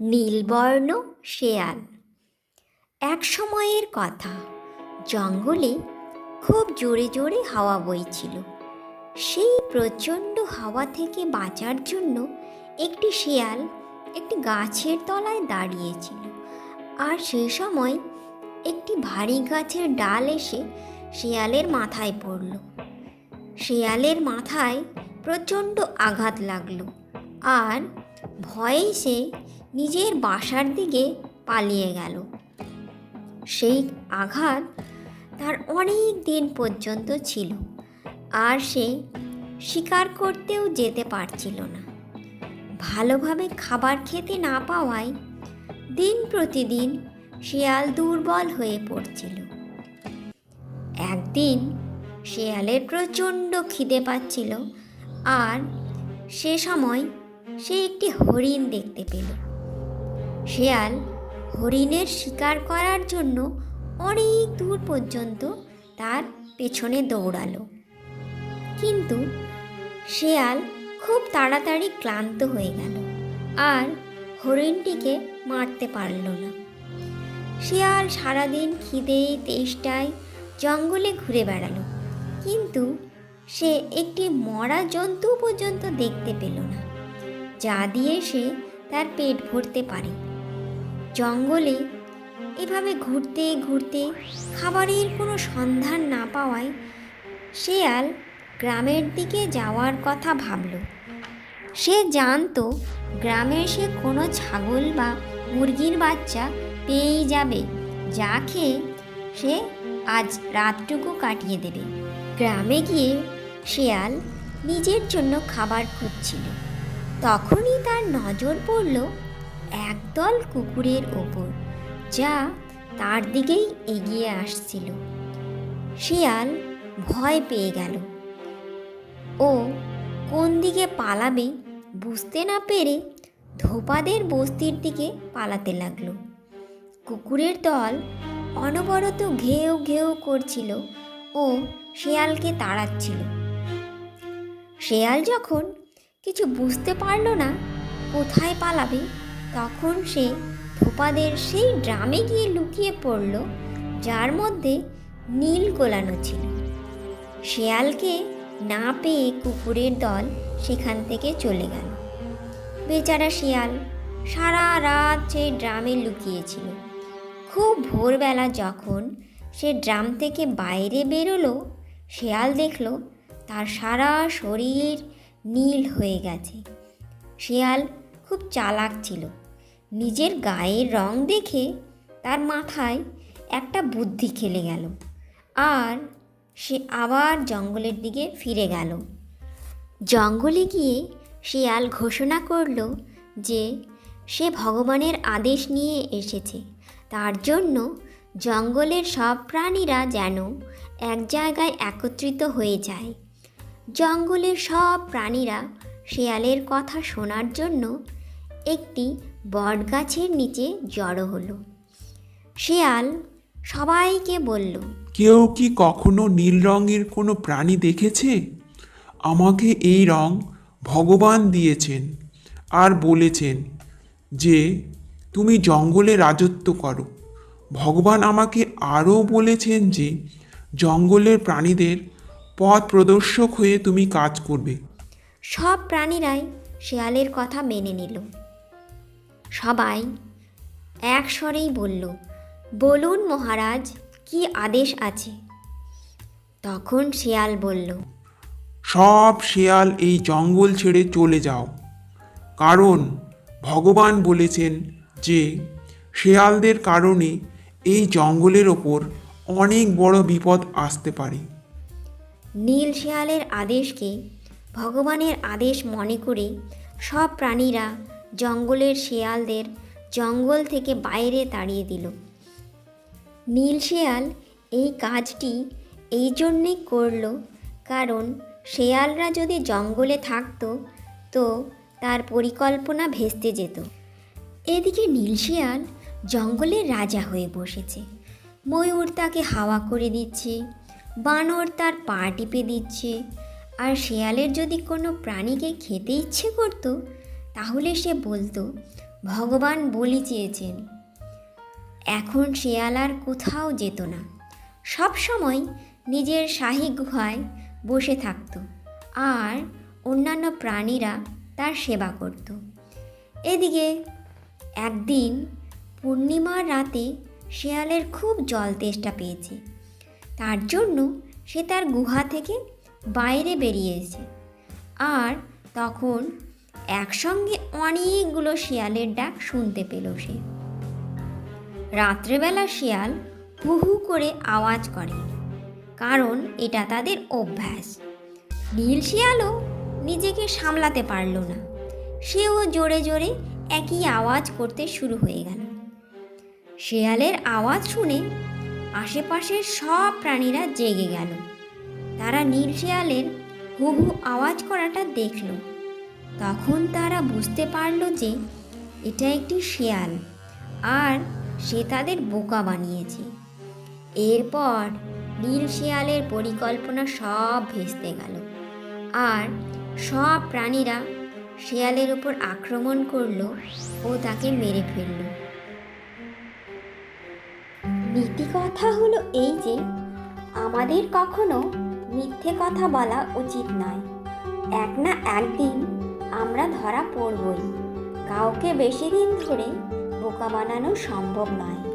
নীলবর্ণ শেয়াল। এক সময়ের কথা, জঙ্গলে খুব জোরে জোরে হাওয়া বইছিল। সেই প্রচণ্ড হাওয়া থেকে বাঁচার জন্য একটি শেয়াল একটি গাছের তলায় দাঁড়িয়েছিল। আর সেই সময় একটি ভারী গাছের ডাল এসে শেয়ালের মাথায় পড়ল। শেয়ালের মাথায় প্রচণ্ড আঘাত লাগল। আর ভয়ে সে নিজের বাসার দিকে পালিয়ে গেল। সেই আঘাত তার অনেক দিন পর্যন্ত ছিল, আর সে শিকার করতেও যেতে পারছিল না। ভালোভাবে খাবার খেতে না পাওয়ায় দিন প্রতিদিন শিয়াল দুর্বল হয়ে পড়ছিল। একদিন শেয়ালের প্রচণ্ড খিদে পাচ্ছিল, আর সে সময় সে একটি হরিণ দেখতে পেল। শেয়াল হরিণের শিকার করার জন্য অনেক দূর পর্যন্ত তার পেছনে দৌড়ালো। কিন্তু শেয়াল খুব তাড়াতাড়ি ক্লান্ত হয়ে গেল আর হরিণটিকে মারতে পারল না। শিয়াল সারাদিন খিদে, তেষ্টায় জঙ্গলে ঘুরে বেড়ালো, কিন্তু সে একটি মরা জন্তু পর্যন্ত দেখতে পেল না, যা দিয়ে সে তার পেট ভরতে পারে। জঙ্গলে এভাবে ঘুরতে ঘুরতে খাবারের কোনো সন্ধান না পাওয়ায় শেয়াল গ্রামের দিকে যাওয়ার কথা ভাবল। সে জানতো গ্রামে সে কোনো ছাগল বা মুরগির বাচ্চা পেয়েই যাবে, যা খেয়ে সে আজ রাতটুকু কাটিয়ে দেবে। গ্রামে গিয়ে শেয়াল নিজের জন্য খাবার খুঁজছিল। তখনই তার নজর পড়ল একদল কুকুরের ওপর, যা তার দিকেই এগিয়ে আসছিল। শিয়াল ভয় পেয়ে গেল। ও কোন দিকে পালাবে বুঝতে না পেরে ধোপাদের বস্তির দিকে পালাতে লাগল। কুকুরের দল অনবরত ঘেউ ঘেউ করছিল ও শেয়ালকে তাড়াচ্ছিল। শেয়াল যখন কিছু বুঝতে পারল না কোথায় পালাবে তখন সে ধোপাদের সেই ড্রামে গিয়ে লুকিয়ে পড়ল, যার মধ্যে নীল গোলানো ছিল। শেয়ালকে না পেয়ে কুকুরের দল সেখান থেকে চলে গেল। বেচারা শিয়াল সারা রাত সেই ড্রামে লুকিয়েছিল। খুব ভোরবেলা যখন সে ড্রাম থেকে বাইরে বেরোলো, শেয়াল দেখল তার সারা শরীর নীল হয়ে গেছে। শেয়াল খুব চালাক ছিল। নিজের গায়ের রং দেখে তার মাথায় একটা বুদ্ধি খেলে গেল। আর সে আবার জঙ্গলের দিকে ফিরে গেল। জঙ্গলে গিয়ে শিয়াল ঘোষণা করল যে সে ভগবানের আদেশ নিয়ে এসেছে। তার জন্য জঙ্গলের সব প্রাণীরা যেন এক জায়গায় একত্রিত হয়ে যায়। জঙ্গলের সব প্রাণীরা শেয়ালের কথা শোনার জন্য একটি বটগাছের নিচে জড়ো হলো। শেয়াল সবাইকে বলল কেউ কি কখনো নীল রঙের কোনো প্রাণী দেখেছে? আমাকে এই রং ভগবান দিয়েছেন আর বলেছেন যে তুমি জঙ্গলে রাজত্ব করো। ভগবান আমাকে আরও বলেছেন যে জঙ্গলের প্রাণীদের পথ প্রদর্শক হয়ে তুমি কাজ করবে। সব প্রাণীরাই শেয়ালের কথা মেনে নিল। সবাই এক স্বরেই বলল বলুন মহারাজ কি আদেশ আছে? তখন শিয়াল বলল সব শিয়াল এই জঙ্গল ছেড়ে চলে যাও। কারণ ভগবান বলেছেন যে শেয়ালদের কারণে এই জঙ্গলের ওপর অনেক বড় বিপদ আসতে পারে। নীল শিয়ালের আদেশকে ভগবানের আদেশ মনে করে সব প্রাণীরা জঙ্গলের শেয়ালদের জঙ্গল থেকে বাইরে তাড়িয়ে দিল। নীল শিয়াল এই কাজটি এই জন্যেই করল কারণ শেয়ালরা যদি জঙ্গলে থাকতো তো তার পরিকল্পনা ভেস্তে যেত। এদিকে নীল শিয়াল জঙ্গলের রাজা হয়ে বসেছে। ময়ূর তাকে হাওয়া করে দিচ্ছে, বানর তার পা টিপে দিচ্ছে, আর শেয়ালের যদি কোনো প্রাণীকে খেতে ইচ্ছে করতো তাহলে সে বলতো, ভগবান বলি চেয়েছেন। এখন শেয়াল আর কোথাও যেত না। সব সময় নিজের শাহী গুহায় বসে থাকতো আর অন্যান্য প্রাণীরা তার সেবা করত। এদিকে একদিন পূর্ণিমার রাতে শেয়ালের খুব জল তেষ্টা পেয়েছে। তার জন্য সে তার গুহা থেকে বাইরে বেরিয়েছে আর তখন একসঙ্গে অনেকগুলো শিয়ালের ডাক শুনতে পেল সে। রাত্রেবেলা শিয়াল হু হু করে আওয়াজ করে, কারণ এটা তাদের অভ্যাস। নীল শিয়ালও নিজেকে সামলাতে পারল না। সেও জোরে জোরে একই আওয়াজ করতে শুরু হয়ে গেল। শেয়ালের আওয়াজ শুনে আশেপাশের সব প্রাণীরা জেগে গেল। তারা নীল শিয়ালের হু হু আওয়াজ করাটা দেখল। তখন তারা বুঝতে পারল যে এটা একটি শেয়াল আর সে তাদের বোকা বানিয়েছে। এরপর নীল শিয়ালের পরিকল্পনা সব ভেস্তে গেল আর সব প্রাণীরা শিয়ালের উপর আক্রমণ করল ও তাকে মেরে ফেলল। নীতি কথা হলো এই যে, আমাদের কখনো মিথ্যে কথা বলা উচিত নয়। এক না একদিন আমরা ধরা পড়বই। কাউকে বেশি দিন ধরে বোকা বানানো সম্ভব নয়।